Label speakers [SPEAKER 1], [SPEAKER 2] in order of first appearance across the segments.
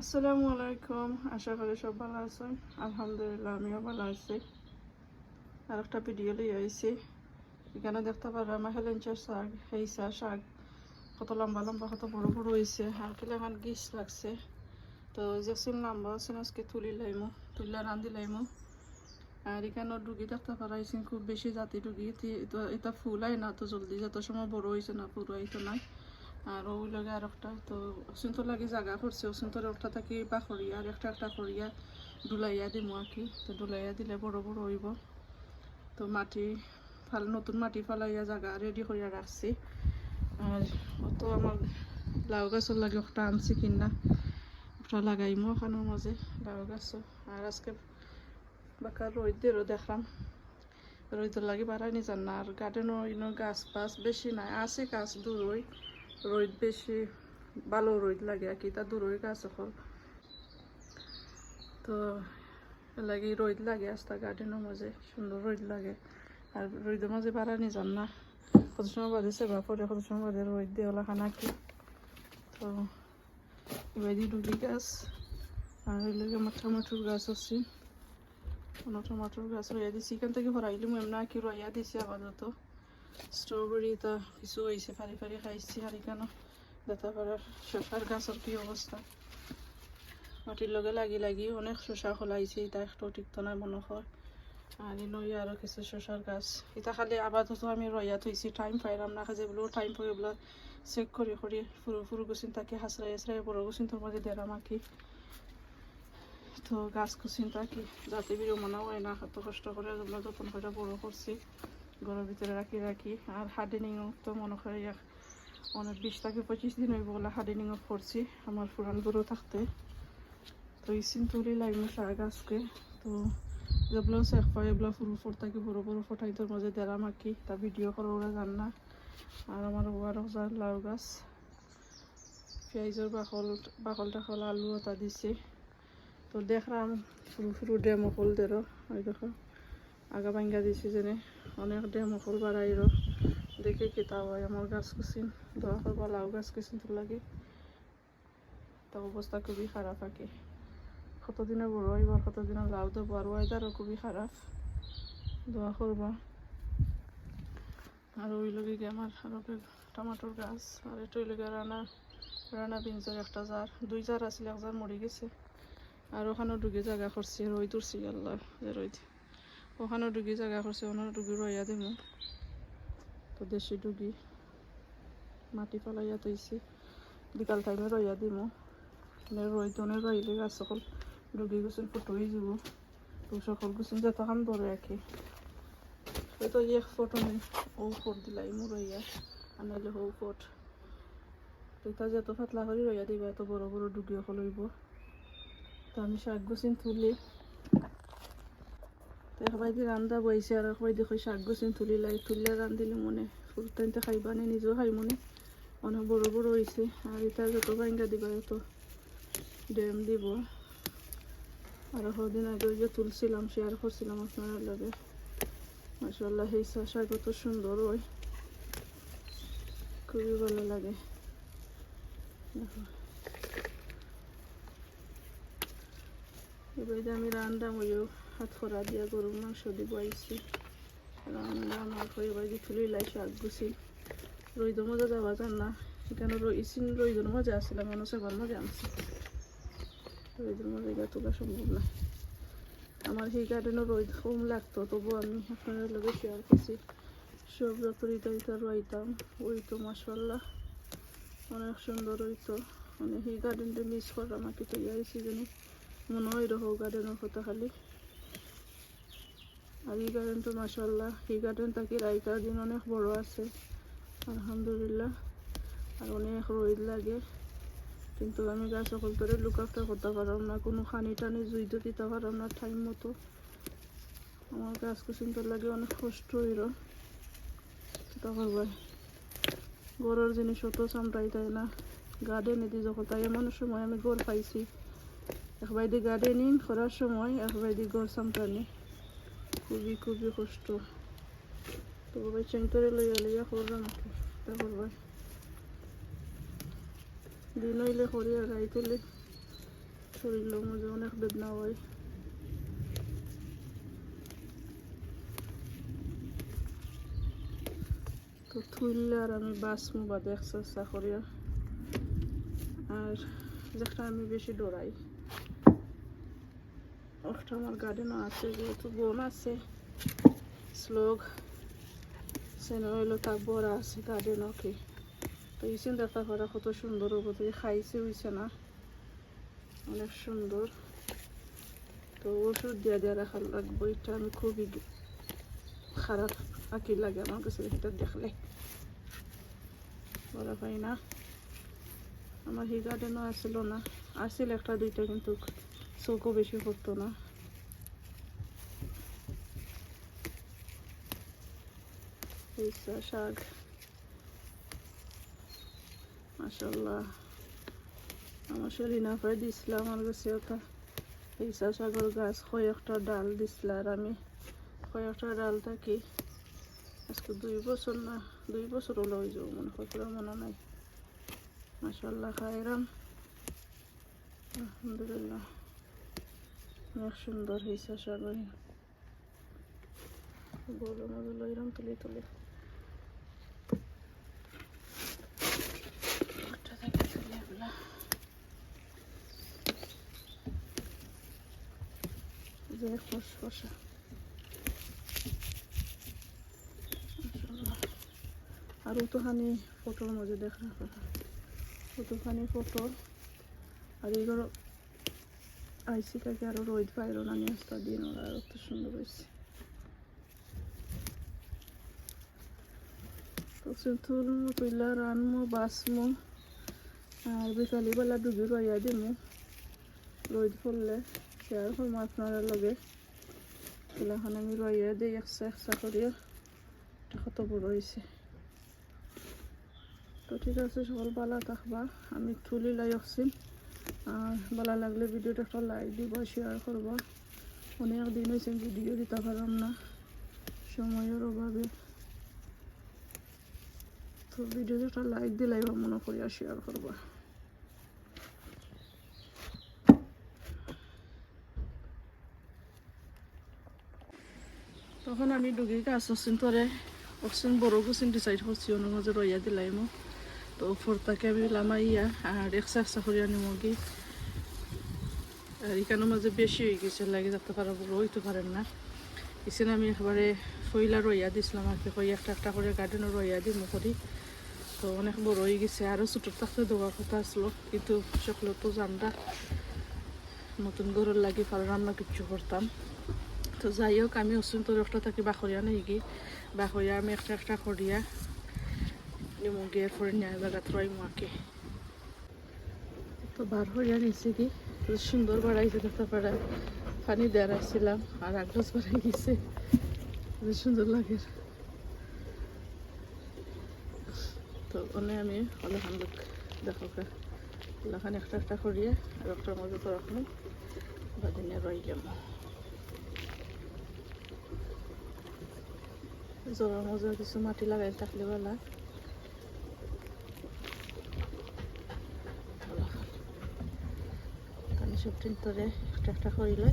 [SPEAKER 1] আসসালামু আলাইকুম। আশা করি সব ভালো আছেন। আলহামদুলিল্লাহ, আমিও ভালো আছি। আর একটা ভিডিও লিয়ে আইছি। এখানে দেখতে পারো আমার হেলেঞ্চার শাক হেইসা শাক কত লম্বা লম্বা, কত বড় বড় হয়েছে আর কিলে এখন গিস লাগছে। তো যেসিন লম্বা আছে আজকে তুলি লাইমু তুলে রান্ধি লাইমু। আর এখানে ডুগি দেখতে পারাইছেন, খুব বেশি জাতি ডুগি এটা ফুল হয় না, তো জলদি যত সময় বড় হয়েছে না, পুরো হইতো নাই। আর ওই লগে আর একটা তো অসুন্ত লাগে জায়গা করছে, অসুন্তর একটা থাকি বাখরিয়া আর একটা একটা করিয়া ডুলাইয়া দিমু আর কি। তো ডুলাইয়া দিলে বড় বড় হইব। তো মাটি ফাল, নতুন মাটি ফালাইয়া জায়গা রেডি করিয়া রাখছি। আর অত আমার লাউ গাছের লাগে একটা আনছি কিনা একটা লাগাইমো ওখানোর মাঝে লাউ গাছ আর আজকে বাকা রোদেরও দেখলাম। রোদের লাগে বাড়াই নি জান না। আর গার্ডেনও গাছ পাছ বেশি নাই, আছে গাছ দূরই। রোদ বেশি, ভালো রোদ লাগে, আর কি, তা দূরই গাছ এখন। তো লাগে রোদ লাগে আস্তা গার্ডেনের মাঝে সুন্দর রোদ লাগে। আর রোদের মাঝে বাড়ানি যান না। কত সময় বাদে সেবা পরে কত সময় বাদে রোদ দিয়ে ওলা খানা তো এবার ডুবি গাছ। আর ওই লাগে আমার টমাটোর গাছ আছে। টমাটোর গাছ রইয়া দিছি। এখান থেকে হরাইলি এমনা কি রইয়া দিছি আপাতত। স্ট্রবেরি তো কিছু হয়েছে ফারি ফারি খাইছি আর এখানে দেখা পারার শশার গাছের কি অবস্থা? মাটির লগে লাগি লাগি অনেক শশা খোলাইছে, এটা একটাও টিকতো না মনে হয়। আর নই আরও কিছু শশার গাছ। এটা খালি আপাতত আমি রইয়া থইছি টাইম পাইলাম না কাজে বলে টাইম পাই এগুলো চেক করে করে ফুরু ফুরু গুছিন তাকে হাসরাই হাসরাই বড় গুছিন তোর মধ্যে দেরাম আঁকি তো গাছ কুচিন তাকি, যাতে বিরো মনে হয় না এত কষ্ট করে যতন করে বড় করছি ঘরের ভিতরে রাখি রাখি। আর হার্ডেনিং তো মনে করে অনেক বিশ থেকে পঁচিশ দিন হইব বলে হার্ডেনিং করছি। আমার পুরান গরু থাকতে। তো ইসিন তুলি লাইমু শাক আজকে। তো যেগুলো শেখ পাই এগুলো ফুল ফুল থাকি, বড় বড় ফটাই তোর মাঝে দেরাম আঁকি তা ভিডিও করে ওরা জান না। আর আমার ওয়ার হাজার লাউ গাছ। পেঁয়াজের বাকল বাকল টাকল, আলু ওটা দিছি। তো দেখলাম ফুল ফুল ডেমো ফুলদেরও ওই দেখো, আগা ভাঙ্গা দিছি যেনে। অনেক ডেমো ফুল বাড়াইর দেখে কেতা হয়, আমার গাছ কুচিন দোয়া করবা লাউ গাছ কুচিন তোর লাগে। তা অবস্থা খুবই খারাপ আর কি কতদিনে বড় হইব আর কতদিনে লাউ দেবো? আর ওয়েদারও খুবই খারাপ। দোয়া করবা। আর ওই লগে গিয়ে আমার আরও টমাটোর গাছ, আর এটা ওই লগে রানা রানা বিনসের একটা জার দুই জার আছিল, এক জার মরে গেছে। আর ওখানেও ডুগি জায়গা করছি, রই তুরছি, আল্লাহ রই ওখানেও ডুগি জায়গা করছে, ওখানেও ডুগি রইয়া দিমু। তো দেশি ডুগি মাটি ফেলাইয়া তৈছি বিকাল টাইমে রইয়া মানে রই তনে রইলে গাছ সকল ডুগি গুছিন ফুটই যাব। তো সকল গুছিন যত খান ধরে রাখি ওই তো ইয়ে ফটো নেই ও ফোট দিলাই মু রইয়া। আনাইলে হৌ ফোট। এটা যত পাতলা করে রইয়া দিবা, এত বড় বড় ডুগি সকল হইব। তো আমি শাক গুছিন তুলি। তো সবাই দিয়ে রান্দা বইছে আর সবাই দেখো শাক গুছিন তুলি লাই, তুললে রান্ধিলে মনে ফুলটাইতে খাইবা নে, নিজেও খাই মনে। অনেক বড় বড় হয়েছে আর এটা যত ভাঙ্গা দিবা, এত ড্যাম দিব। আর কদিন আগে যে তুলছিলাম শেয়ার করছিলাম আপনার লগে। মাসাল্লাহ এই শাক কত সুন্দর হয়। খুবই ভালো লাগে। দেখো। এবার আমি রান্না ওইও হাত খরা দিয়া গরুর মাংস দিব, আইছি। রান্না আমার হয়ে এবার যে তুলি লাই শাক গুছি রইদ মজা যাওয়া যান না। এখানে রইছিন রইদর মজা আসছিলাম মনে হচ্ছে ঘর মজা আনছি। রইদের মজা এটা তোলা সম্ভব না। আমার সেই গার্ডেনও রোদ কম লাগতো তবু আমি আপনাদের লগে শেয়ার করছি। সব যত ইটা রইতাম, ওই তো মাসাল্লাহ অনেক সুন্দর হইতো। মানে সেই গার্ডেনটা মিস করলাম আর কি, তো ইয়ার সিজনে মনে হয় রহ গার্ডেনের কথা খালি। আর এই গার্ডেনটা মাসাল্লাহ এই গার্ডেন থাকি রাইকা দিন অনেক বড় আছে, আলহামদুলিল্লাহ। আর অনেক রোদ লাগে, কিন্তু আমি গাছ সকল করে লুক আফটার করতে পারলাম না, কোনো খানি টানি জুই দিতে পারলাম না টাইম মতো। আমার গাছ কুসুমটার লাগে, অনেক কষ্ট হইল। তখন ভাই গড়ের জিনিস অত সামটাই তাই না। গার্ডেনে দি যখন তাই, এমন সময় আমি গড় পাইছি। একবার দি গার্ডেনিং করার সময় একবার দি গড় সামটানি খুবই খুবই কষ্ট। তো ভাই চেঞ্চরে লইয়া লইয়া করলাম আর কি তারপর দিন হইলে করি আর রাইত হইলে শরীরের মধ্যে অনেক বেদনা হয়। তো থুইলে আর আমি বাঁচমু বাদে চেষ্টা করি আর যেটা আমি বেশি ডরাই একটা আমার গার্ডেনও আছে, যেহেতু বোন আছে স্লোগ সেনে হইল তা বড় আছে গার্ডেনও কি তো এই চিন্তা করা কত সুন্দর হব তো খাইছে হইছে না। অনেক সুন্দর। তো ওষুধ দিয়ে দিয়ে রাখা লাগবে, এটা আমি খুবই খারাপ আঁকি লাগে আমার কাছে, এটা দেখলে। বলা পাই না। আমার এই গার্ডেনও আসছিল না। আসছিল একটা দুইটা কিন্তু। চোখও বেশি করতো না। শাক। মাসাল্লাহ আমার শরীর না পাই দিছিলাম আমার কাছে ওটা এইসা শাকের গাছ কয়েকটা ডাল দিছিল আর আমি কয়েকটা ডালটা কি আজকে দুই বছর না, দুই বছর হলো হয়ে যাব মনে হয় পুরো মনে নাই। মাসাল্লাহ খাইরাম আলহামদুলিল্লাহ। সুন্দর হয়েছে সাগর বলো মজা লইরাম তুলে তুলে। আর অতখানি ফটোর মধ্যে দেখার কথা। অতখানি ফটো আর এগুলো আইসি কাকে আরও রোদ পাইল না নিয়ে দিন ওরা আরও তো সুন্দর হয়েছে তুলমু তুইলা রানমু বাসমু আর বিকালি বেলা ডুবি রইয়া দিমু রোদ পড়লে শেয়ার করব আপনারা লগে এখন আমি রইয়া দিই একসা একসা করিয়া কত বড় হয়েছে তো ঠিক আছে সকল ভালো থাকবা আমি তুলি লাই আর ভালো লাগলে ভিডিওটা একটা লাইক দিব শেয়ার করবা। অনেক দিন হয়েছে ভিডিও দিতে পারলাম না, সময়ের অভাবে। তো ভিডিওটা একটা লাইক দিলাই বা মনে করিয়া শেয়ার করবা। তখন আমি ডুগি গাছ আসছেন তোরে অক্সিজেন বড় গুছিন ডিসাইড করছি, অন্য মাঝে রইয়া দিলাই মো তো উপর তাকে আমি লামাইয়া আর একসা একসা করে আনি মুরগি আর এখানের মাঝে বেশি হয়ে গেছে, লাগে যেতে পারো রইতে পারেন না। এখানে আমি একেবারে ফইলা রইয়া দিছিলাম আর কি কই একটা একটা করে গার্ডেনও রইয়া দিই করি। তো অনেক বড় হয়ে গেছে আরও ছোটো থাকতে দেওয়ার কথা আসলো কিন্তু সকলে তো জানরা নতুন গরুর লাগি পারলাম না কিচ্ছু করতাম। তো যাই হোক, আমি অসুন তোর একটা থাকি বাখরিয়া নেই গি বাখরিয়া আমি একটা একটা করিয়া নিয়ে জায়গাত রই মাকে তো বার হইয়া নিয়েছি কি সুন্দর বাড়াইছে দেখতে পারা পানি দেওয়ার আসছিলাম আর আগ্রস বাড়াই গেছে সুন্দর লাগে তো ওনে আমি অলহামদুল দেখো ওখানে একটা একটা করিয়ে আর একটার মধ্যে তো রাখলাম বাদিনে রইলাম জোড়ার মজা কিছু মাটি লাগাই থাকলে বেলা আমি সব ধরে একটা করিলে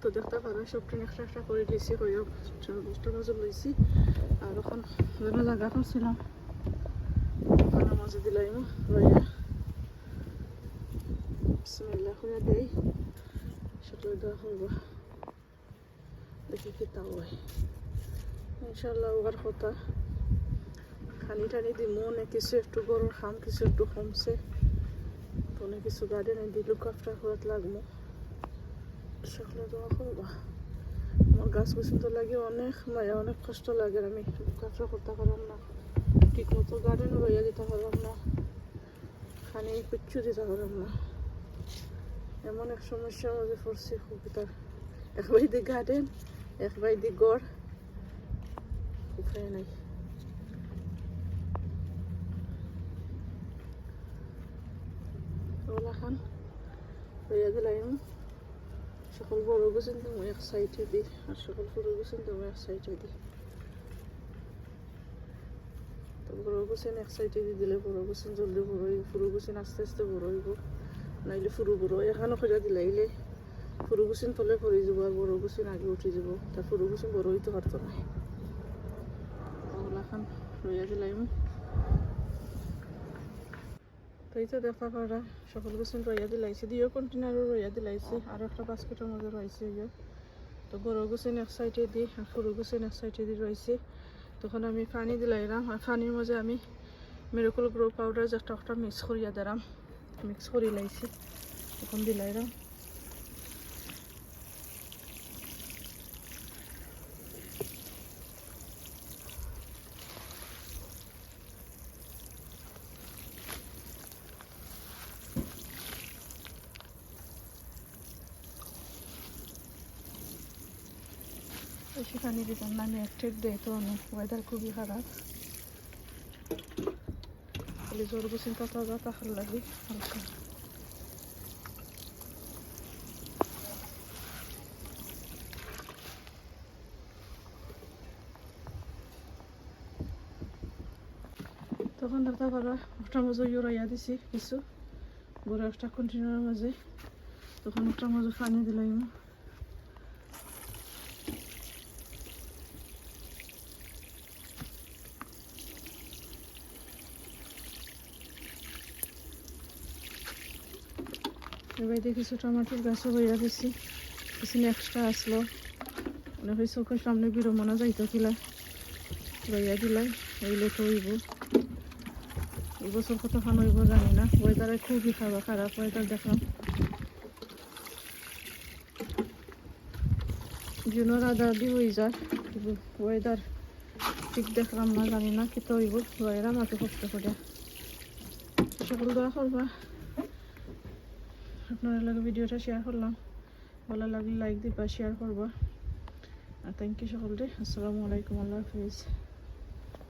[SPEAKER 1] তো দেখতে পারো সব দিন একটা একটা করে দিয়েছি করিও বস্তার মাঝে লইছি। আর এখন যেন জায়গা করছিলাম ওখানে মাঝে দিলাম বিসমিল্লাহ করে দেই, সেটা দেওয়া করব দেখি কি তাও হয়। ইনশাল্লাহ ওর কথা। খানি টানি দি মনে কিছু একটু বড় খাম, কিছু একটু কমছে অনেক কিছু গার্ডেনে দি লুক আফটার করাত লাগবো। সকলে দোয়া করবা আমার গাছ পছন্দ লাগে, অনেক মায়া, অনেক কষ্ট লাগে আমি লুক আফটার করতে পারলাম না। ঠিক মতো গার্ডেন রইয়া দিতে পারলাম না। খানি কিচ্ছু দিতে পারলাম না। এমন এক সমস্যার মধ্যে পড়ছি খুব তার একবার দি গার্ডেন একবার দি গড় উপায় নাই। ওলা খান হইয়া দিলাম সকল বড় গোছেন তো এক সাইডে দিই, আর সকল ছোট গোছেন তো এক সাইডে দিই। তো বড় গুছিন এক সাইডে দিয়ে দিলে বড় গুছিন জলদি বড় হইব, ফুরু গুছিন আস্তে আস্তে বড় হইব। নাইলে ফুরু বড় এখানে খোঁজা দিলাইলে। ফুরু গুছিন তলে পড়ে যাব আর বড় গুছিন আগে উঠে যাব। তার ফুরু গুছিন বড় হইতে পারতো না। ওগুলাখান রইয়া দিলাইম তাই তো দেখা করা সকল কিছু রইয়া দিলাইছে দিও কন্টেনারও রইয়া দিলাইছে, আর একটা বাস্কেটের মধ্যে রয়েছে ইয়ে তো বড় গুছেন এক সাইডে দিই আর সরু গুছেন এক সাইডে দিয়ে রয়েছে। তখন আমি পানি দিলাইলাম, আর পানির মাঝে আমি মেরকুল গ্রো পাউডার একটা একটা মিক্স করিয়া দিলাম মিক্স করি লাইছি তখন দিলাইলাম। বেশি পানি দিতাম না একটেক দেয়, তো অনেক ওয়েদার খুবই খারাপ। খালি জোর বসিন তাতা যা তাহার লাগে, হালকা। তখন ডাক্তার করা ওটার মাঝে ইউরাইয়া দিছি, কিছু। বড় একটা কন্টিনিউর মাঝে। তখন ওটার মাঝে পানি দিলাম এবারে কিছু টমাটোর গাছও হইয়া দিছি কিছু এক্সট্রা আসলো। মনে হয় চোখের সামনে বিরো মনে যাইতো কিলা। রইয়া দিলাই হইলে তো হইব। এই বছর খান হইব জানি না। ওয়েদারে খুবই খাওয়া খারাপ ওয়েদার দেখলাম জুনের আদা দি হয়ে যায় ওয়েদার ঠিক দেখলাম না, জানি না কিতো হইব। রয়েরা মাকে কষ্ট করে। সকল দোয়া করবা। আপনারা লাগে ভিডিওটা শেয়ার করলাম। ভালো লাগলে লাইক দিবা শেয়ার করবা। আর থ্যাংক ইউ সকলকে। আসসালামু আলাইকুম, আল্লাহ হাফিজ।